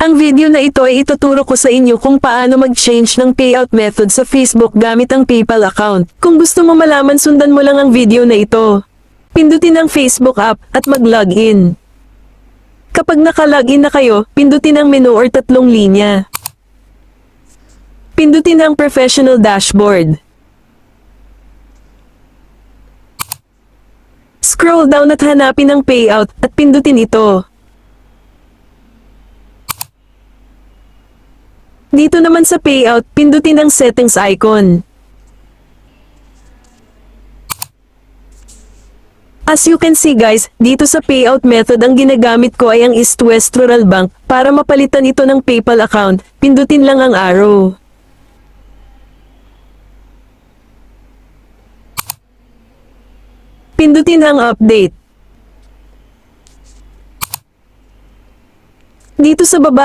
Ang video na ito ay ituturo ko sa inyo kung paano mag-change ng payout method sa Facebook gamit ang PayPal account. Kung gusto mo malaman sundan mo lang ang video na ito. Pindutin ang Facebook app at mag-login. Kapag naka-login na kayo, pindutin ang menu or tatlong linya. Pindutin ang professional dashboard. Scroll down at hanapin ang payout at pindutin ito. Dito naman sa payout, pindutin ang settings icon. As you can see guys, dito sa payout method ang ginagamit ko ay ang East West Rural Bank. Para mapalitan ito ng PayPal account, pindutin lang ang arrow. Pindutin ang update. Dito sa baba